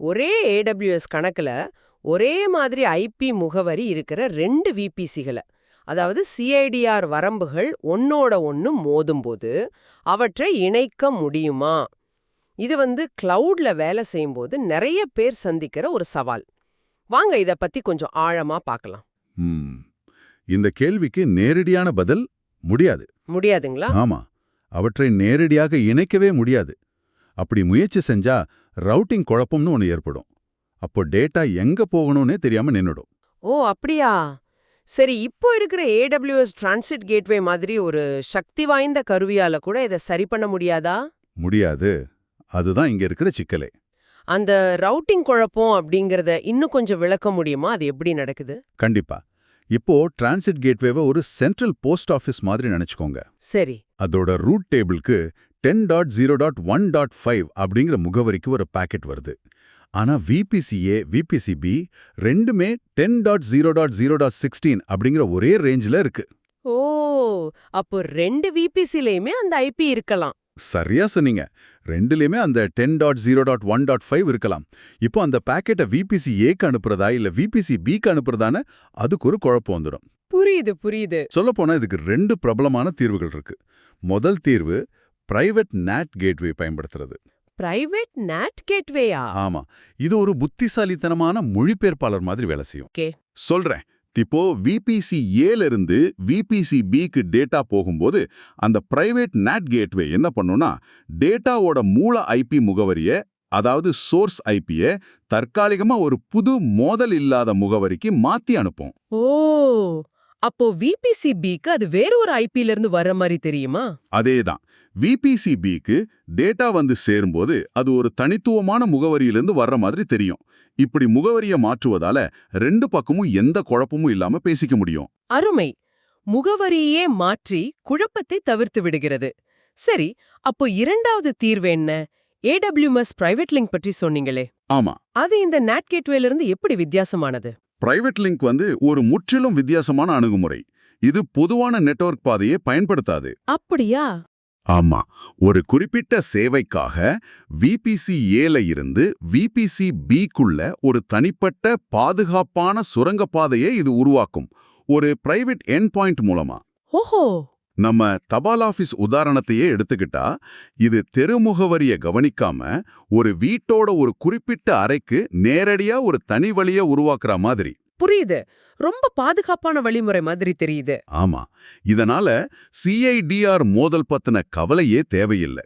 ஒரே ஏடபிள்யூஎஸ் கணக்குல ஒரே மாதிரி ஐபி முகவரி இருக்கிற ரெண்டு விபிசிகளை அதாவது சிஐடிஆர் வரம்புகள் ஒன்னோட ஒன்னு மோதும்போது அவற்றை இணைக்க முடியுமா? இது வந்து கிளவுட்ல வேலை செய்யும்போது நிறைய பேர் சந்திக்கிற ஒரு சவால். வாங்க இத பத்தி கொஞ்சம் ஆழமா பார்க்கலாம். இந்த கேள்விக்கு நேரடியான பதில் முடியாது. முடியாதுங்களா? ஆமா. அவற்றை நேரடியாக இணைக்கவே முடியாது. அப்படி முயற்சி செஞ்சா ரவுட்டிங் குழப்பம்னு ஒன்று ஏற்படும். அப்போ டேட்டா எங்க போகணும்னே தெரியாம நின்னுடும். ஓ அப்படியா? சரி இப்போ இருக்கிற ஏடபிள்யூஎஸ் டிரான்சிட் கேட்வே மாதிரி ஒரு சக்தி வாய்ந்த கருவியால கூட இதை சரி பண்ண முடியாதா? முடியாது. அதுதான் இங்க இருக்கிற சிக்கலே. அந்த ரவுட்டிங் குழப்பம் அப்படிங்கறத இன்னும் கொஞ்சம் விளக்க முடியுமா? அது எப்படி நடக்குது? கண்டிப்பா. இப்போ டிரான்சிட் கேட்வேவை ஒரு சென்ட்ரல் போஸ்ட் ஆஃபீஸ் மாதிரி நினைச்சுக்கோங்க. சரி. அதோட ரூட் டேபிளுக்கு ten dot zero dot one dot five அப்படிங்கிற முகவரிக்கு ஒரு பாக்கெட் வருது. ஆனா விபிசிஏ விபிசிபி ரெண்டுமே ten dot zero dot zero dot sixteen அப்படிங்கிற ஒரே ரேஞ்சில் இருக்கு. ஓ அப்போ ரெண்டு விபிசிலையுமே அந்த ஐபி இருக்கலாம். சரியா சொன்னீங்க. ரெண்டுலயுமே அந்த ten dot zero dot one dot five இருக்கலாம். இப்போ அந்த பாக்கெட்டை விபிசி ஏக்கு அனுப்புறதா இல்ல விபிசி பிக்கு அனுப்புறதான்னு அதுக்கு ஒரு குழப்பம் வந்துடும். புரியுது புரியுது. சொல்லப்போனா இதுக்கு ரெண்டு பிரபலமான தீர்வுகள் இருக்கு. முதல் தீர்வு பிரைவேட் நேட் கேட்வே பயன்படுத்துறது. பிரைவேட் நேட் கேட்வேயா ஆமா. இது ஒரு புத்திசாலித்தனமான மொழிபெயர்ப்பாளர் மாதிரி வேலை செய்யும். சொல்றேன். இப்போ விபிசி ஏல இருந்து விபிசி பிக்கு டேட்டா போகும்போது அந்த பிரைவேட் நேட் கேட்வே என்ன பண்ணும்னா டேட்டாவோட மூல ஐபி முகவரிய அதாவது சோர்ஸ் ஐபிய தற்காலிகமா ஒரு புது மோதல் இல்லாத முகவரிக்கு மாத்தி அனுப்பும். ஓ! அப்போ விபிசி பிக்கு அது வேற ஒரு ஐபில இருந்து வர்ற மாதிரி தெரியுமா? அதேதான். விபிசி பிக்கு டேட்டா வந்து சேரும்போது அது ஒரு தனித்துவமான முகவரியிலிருந்து வர்ற மாதிரி தெரியும். இப்படி முகவரியை மாற்றுவதால ரெண்டு பக்கமும் எந்த குழப்பமும் இல்லாம பேசிக்க முடியும். அருமை. முகவரியே மாற்றி குழப்பத்தை தவிர்த்து விடுகிறது. சரி அப்போ இரண்டாவது தீர்வு என்ன? ஏடபிள்யூஎஸ் பிரைவேட் லிங்க் பற்றி சொன்னீங்களே. ஆமா. அது இந்த நேட் கேட்வேல இருந்து எப்படி வித்தியாசமானது? பிரைவேட் லிங்க் வந்து ஒரு முற்றிலும் வித்தியாசமான அணுகுமுறை. இது பொதுவான நெட்வொர்க் பாதையை பயன்படுத்தாது. அப்படியா? ஆமா. ஒரு குறிப்பிட்ட சேவைக்காக விபிசி ஏல இருந்து விபிசி பிக்குள்ள ஒரு தனிப்பட்ட பாதுகாப்பான சுரங்கப்பாதையை இது உருவாக்கும். ஒரு பிரைவேட் எண்ட் பாயிண்ட் மூலமா. ஓஹோ! நம்ம தபால் ஆபீஸ் உதாரணத்தையே எடுத்துக்கிட்டா இது தெருமுகவரிய கவனிக்காம ஒரு வீட்டோட ஒரு குறிப்பிட்ட அறைக்கு நேரடியா ஒரு தனி வழிய உருவாக்குற மாதிரி. புரியுது. ரொம்ப பாதுகாப்பான வழிமுறை மாதிரி தெரியுது. ஆமா. இதனால சிஐடிஆர் மோதல் பத்தின கவலையே தேவையில்லை.